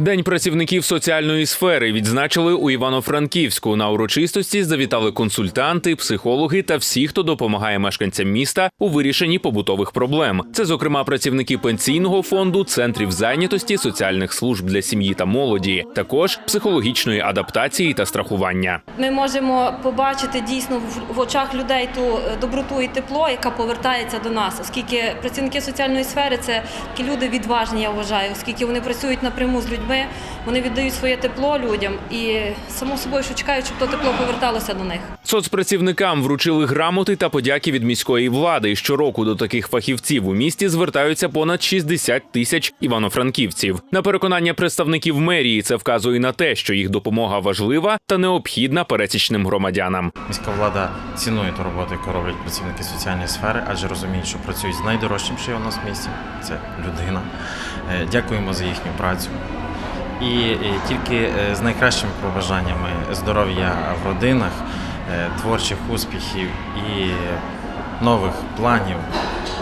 День працівників соціальної сфери відзначили у Івано-Франківську. На урочистості завітали консультанти, психологи та всі, хто допомагає мешканцям міста у вирішенні побутових проблем. Це, зокрема, працівники пенсійного фонду, центрів зайнятості, соціальних служб для сім'ї та молоді, також психологічної адаптації та страхування. Ми можемо побачити дійсно в- очах людей ту е, доброту і тепло, яка повертається до нас, оскільки працівники соціальної сфери це такі люди відважні, я вважаю, оскільки вони працюють напряму з людьми, вони віддають своє тепло людям і само собою, що чекають, щоб то тепло поверталося до них. Соцпрацівникам вручили грамоти та подяки від міської влади. Щороку до таких фахівців у місті звертаються понад 60 тисяч івано-франківців. На переконання представників мерії це вказує на те, що їх допомога важлива та необхідна пересічним громадянам. Міська влада цінує ту роботу, яку роблять працівники соціальної сфери, адже розуміють, що працюють з найдорожчим, що є у нас в місті це людина. Е, Дякуємо за їхню працю. І е, тільки е, з найкращими побажаннями здоров'я в родинах, творчих успіхів і нових планів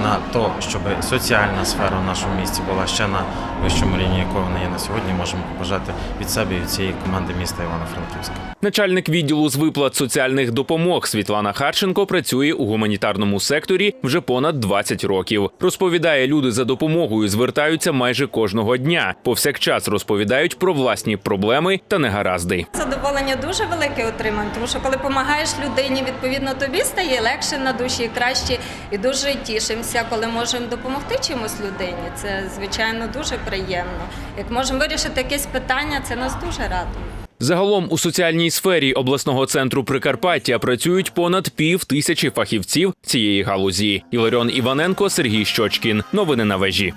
на то, щоб соціальна сфера в нашому місті була ще на вищому рівні, якого вона є на сьогодні, можемо побажати від себе і від цієї команди міста Івано-Франківська. Начальник відділу з виплат соціальних допомог Світлана Харченко працює у гуманітарному секторі вже понад 20 років. Розповідає, люди за допомогою звертаються майже кожного дня. Повсякчас розповідають про власні проблеми та негаразди. Задоволення дуже велике отримуємо, тому що коли допомагаєш людині, відповідно тобі стає легше на душі, краще і дуже тішимося, коли можемо допомогти чимось людині. Це звичайно дуже приємно. Як можемо вирішити якесь питання, це нас дуже радує. Загалом у соціальній сфері обласного центру Прикарпаття працюють понад пів тисячі фахівців цієї галузі. Іларіон Іваненко, Сергій Щочкін. Новини на вежі.